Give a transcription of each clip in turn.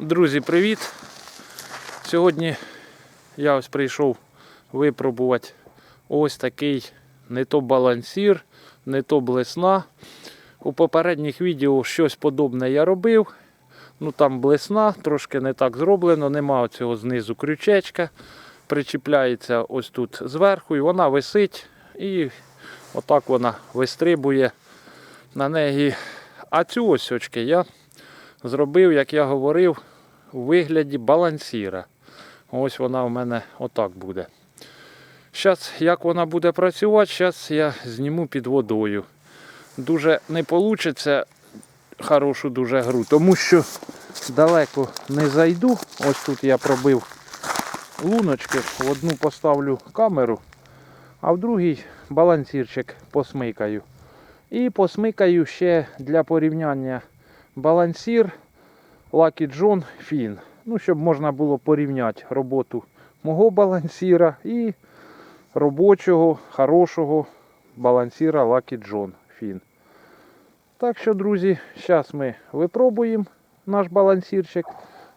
Друзі, привіт! Сьогодні я ось прийшов випробувати ось такий не то балансір, не то блесна. У попередніх відео щось подобне я робив. Ну там блесна, трошки не так зроблено, нема цього знизу крючечка. Причіпляється ось тут зверху і вона висить і отак вона вистрибує на неї. А цю ось очки я зробив, як я говорив, у вигляді балансіра. Ось вона в мене отак буде. Зараз, як вона буде працювати, зараз я зніму під водою. Дуже не вийде хорошу дуже гру, тому що далеко не зайду. Ось тут я пробив луночки, в одну поставлю камеру, а в другій балансірчик посмикаю. І посмикаю ще для порівняння балансір Lucky John Fin. Ну, щоб можна було порівняти роботу мого балансіра і робочого, хорошого балансіра Lucky John Fin. Так що, друзі, зараз ми випробуємо наш балансірчик,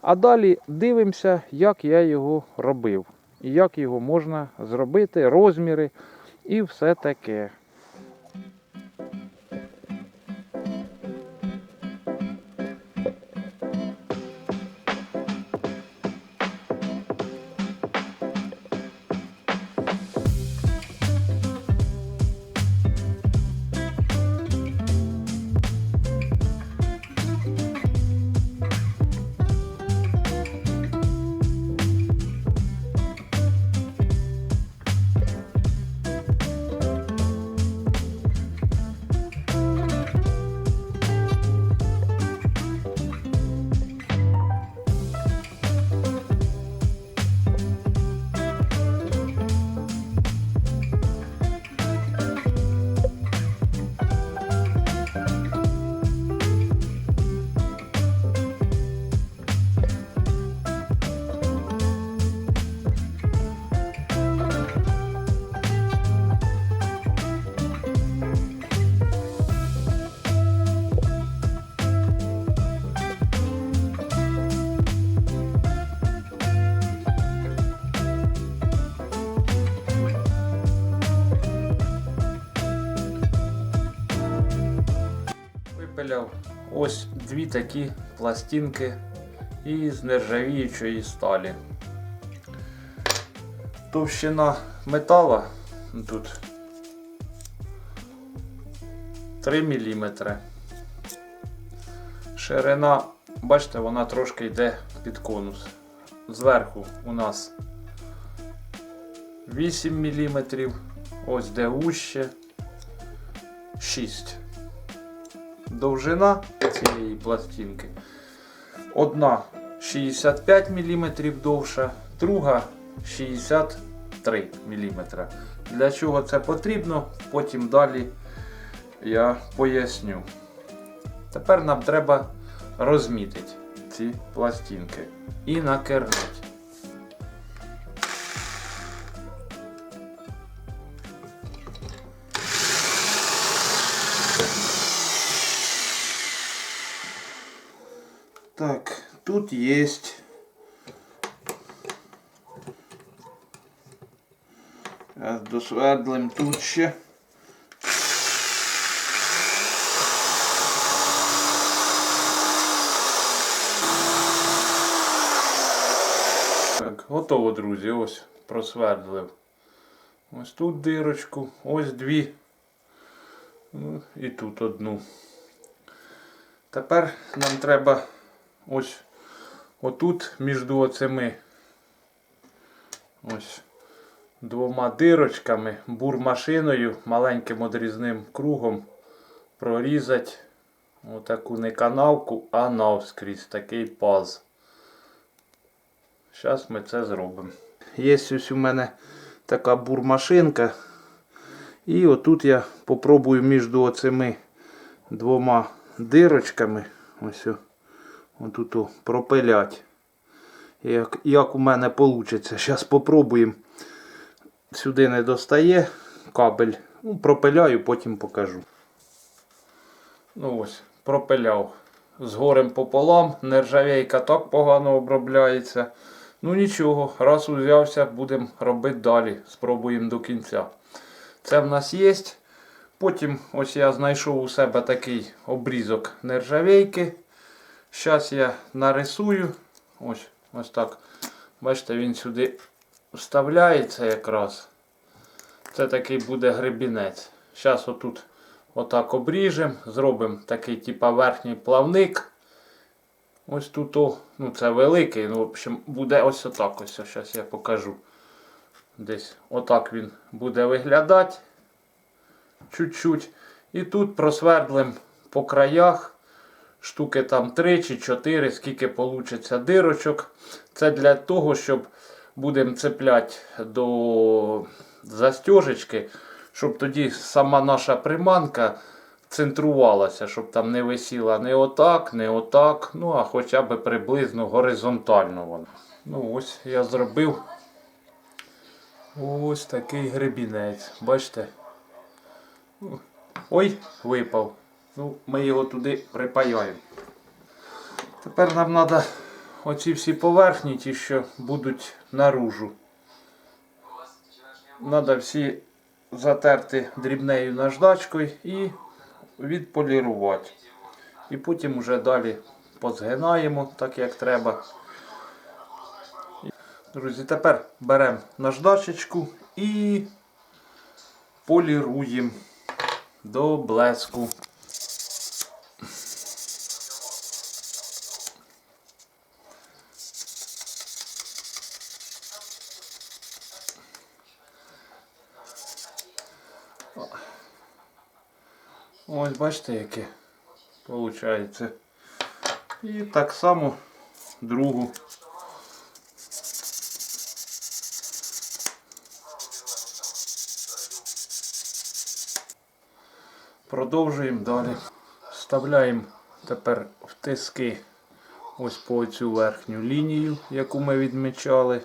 а далі дивимося, як я його робив. І як його можна зробити, розміри і все таке. Випиляв ось дві такі пластинки із нержавіючої сталі. Товщина метала тут 3 мм. Ширина, бачите, вона трошки йде під конус. Зверху у нас 8 мм, ось де вуще 6 довжина цієї пластинки. Одна 65 мм довша, друга 63 мм. Для чого це потрібно, потім далі я поясню. Тепер нам треба розмітити ці пластинки і накернути. тут есть Зараз досвердлим тут ще. Так, готово, друзі. Ось просвердлив. Ось тут дирочку, ось дві. Ну, і тут одну. Тепер нам треба ось отут між оцими ось двома дирочками бурмашиною маленьким одрізним кругом прорізати отаку не канавку, а навскрізь такий паз. Зараз ми це зробимо. Є ось у мене така бурмашинка. І отут я попробую між оцими двома дирочками ось отут пропилять. Як, як у мене вийде. Зараз спробуємо. Сюди не достає кабель. Ну, пропиляю, потім покажу. Ну ось, пропиляв з горем пополам, нержавейка так погано обробляється. Ну нічого, раз узявся, будемо робити далі. Спробуємо до кінця. Це в нас є. Потім ось я знайшов у себе такий обрізок нержавейки. Зараз я нарисую. Ось, ось так. Бачите, він сюди вставляється якраз. Це такий буде гребінець. Зараз отут отак обріжемо, зробимо такий типа верхній плавник. Ось тут, о, ну це великий, ну в общем, буде ось отак. Ось зараз я покажу. Десь отак він буде виглядати. Чуть-чуть. І тут просвердлим по краях. Штуки там 3 чи 4, скільки вийде дирочок. Це для того, щоб будемо цепляти до застежечки, щоб тоді сама наша приманка центрувалася, щоб там не висіла не отак, не отак, ну а хоча б приблизно горизонтально вона. Ну ось я зробив ось такий гребінець. Бачите? Ой, випав. Ну, ми його туди припаяємо. Тепер нам треба оці всі поверхні, ті, що будуть наружу. Треба всі затерти дрібнею наждачкою і відполірувати. І потім вже далі позгинаємо так, як треба. Друзі, тепер беремо наждачечку і поліруємо до блеску. Ось бачите, яке виходить. І так само другу. Продовжуємо далі. Вставляємо тепер в тиски ось по цю верхню лінію, яку ми відмічали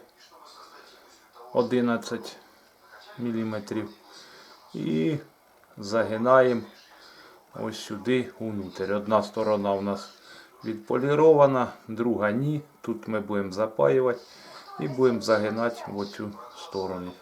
11 мм. І загинаємо ось сюди внутрь. Одна сторона у нас відполірована, друга ні. Тут ми будемо запаювати і будемо загинати в оцю сторону.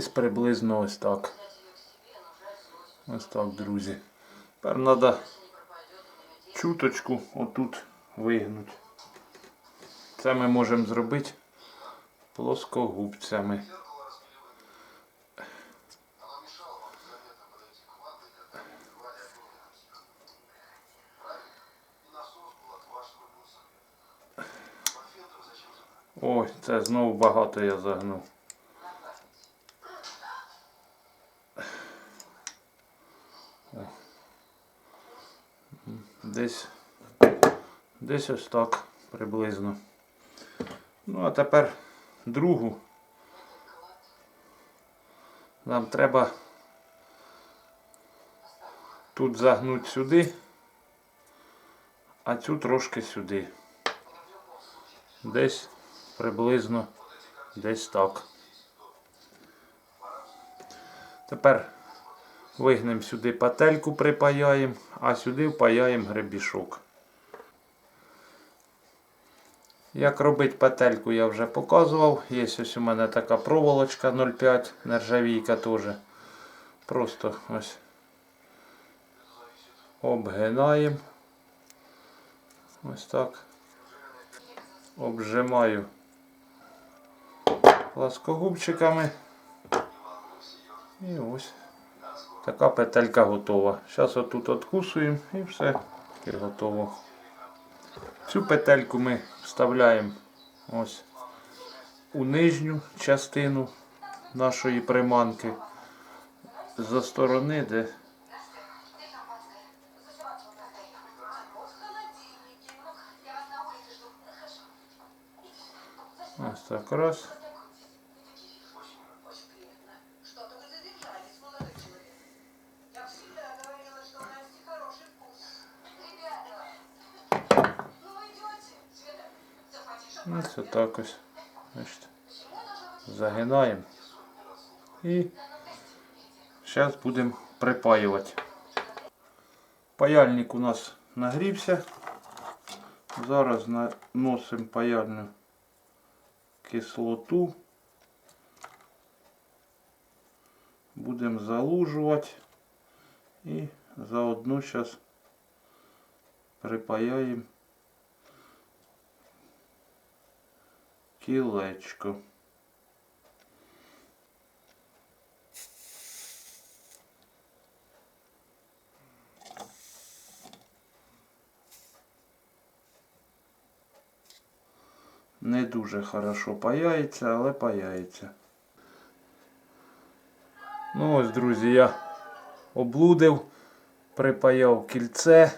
Десь приблизно ось так. Ось так, друзі. Тепер треба чуточку отут вигнути. Це ми можемо зробити плоскогубцями. Ой, це знову багато я загнув. Десь, десь ось так приблизно. Ну, а тепер другу. Нам треба тут загнути сюди, а цю трошки сюди. Десь приблизно десь так. Тепер вигнемо сюди пательку, припаяємо, а сюди впаяємо гребішок. Як робити петельку я вже показував. Є ось у мене така проволочка 0,5 нержавійка теж. Просто ось обгинаємо. Ось так. Обжимаю пласкогубчиками. І ось така петелька готова. Зараз отут откусуємо і все і готово. Цю петельку ми вставляємо ось у нижню частину нашої приманки за сторони, де ось так раз. Загинаємо. І зараз будемо припаювати. Паяльник у нас нагрівся. Зараз наносимо паяльну кислоту. Будемо залужувати і заодно зараз припаяємо кілечко. Не дуже хорошо паяється, але паяється. Ну ось, друзі, я облудив, припаяв кільце.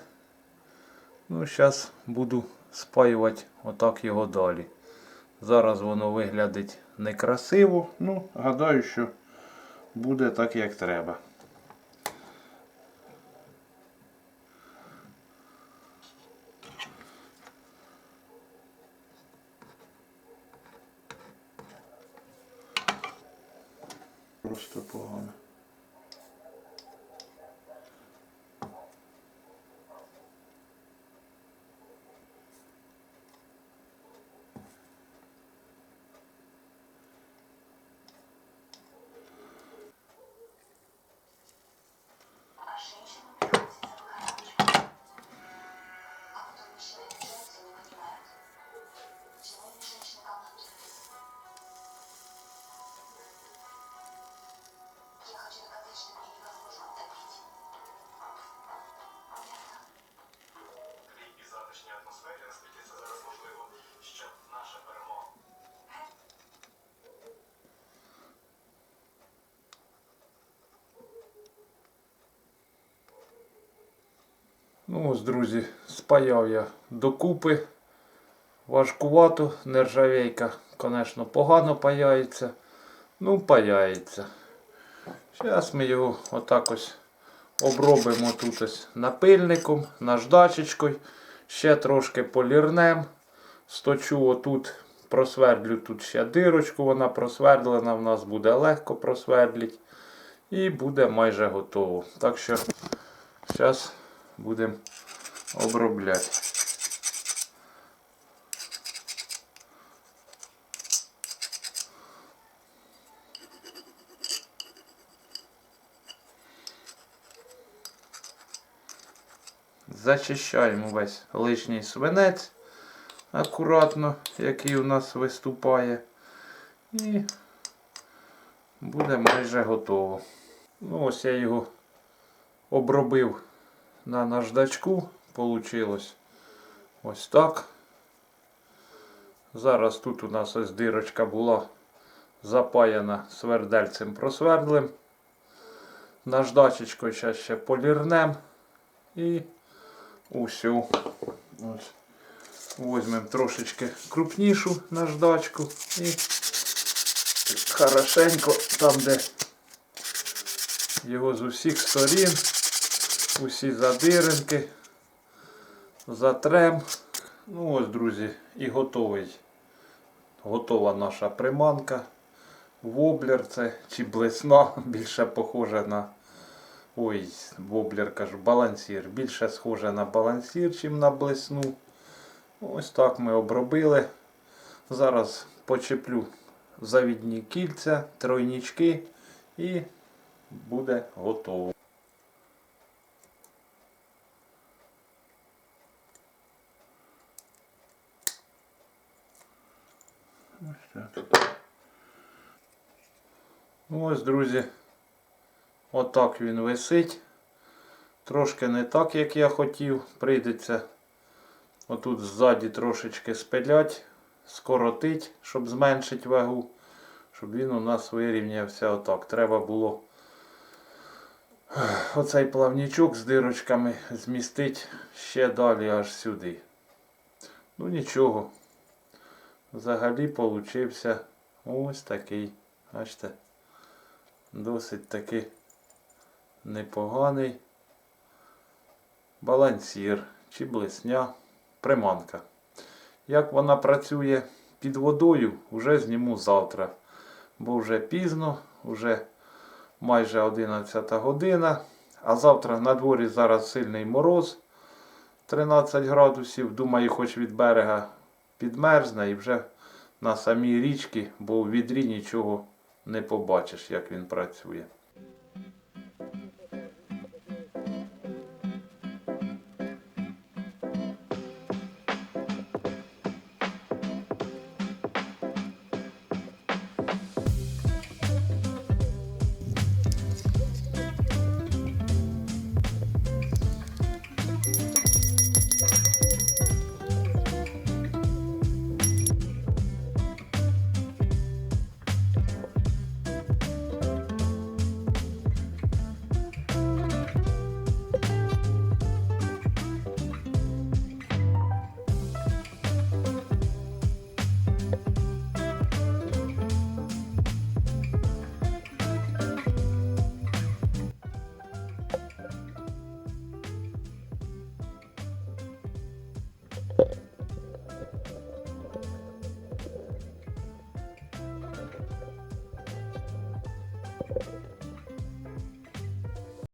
Ну, зараз буду спаювати отак його далі. Зараз воно виглядить некрасиво, ну, гадаю, що буде так, як треба. Просто погано. Ну ось, друзі, спаяв я докупи. Важкувато, нержавейка, звісно, погано паяється. Ну, паяється. Зараз ми його отак ось обробимо тут ось напильником, наждачечкою. Ще трошки полірнем. Сточу отут, просвердлю тут ще дирочку, вона просвердлена, в нас буде легко просвердліть. І буде майже готово. Так що зараз будемо обробляти. Зачищаємо весь лишній свинець акуратно, який у нас виступає. І буде майже готово. Ну, ось я його обробив на наждачку. Получилось ось так. Зараз тут у нас ось дирочка була запаяна свердельцем просвердлим. Наждачечкою зараз ще полірнем і усю. Возьмемо трошечки крупнішу наждачку і хорошенько там, де його з усіх сторін, усі задиринки, затрем. Ну ось, друзі, і готовий. Готова наша приманка. Воблер це чи блесна, більше похоже на Ой, воблер кажу, балансір. Більше схоже на балансір, чим на блесну. Ось так ми обробили. Зараз почеплю завідні кільця, тройнічки і буде готово. Ось так. Ось, друзі. Отак він висить. Трошки не так, як я хотів. Прийдеться отут ззаді трошечки спилять, скоротить, щоб зменшити вагу, щоб він у нас вирівнявся отак. Треба було оцей плавнічок з дирочками змістити ще далі аж сюди. Ну нічого. Взагалі получився ось такий. Бачите, досить таки непоганий балансір чи блесня приманка. Як вона працює, під водою вже зніму завтра. Бо вже пізно, вже майже 11 година. А завтра на дворі зараз сильний мороз 13 градусів. Думаю, хоч від берега підмерзне і вже на самій річці, бо в відрі нічого не побачиш, як він працює.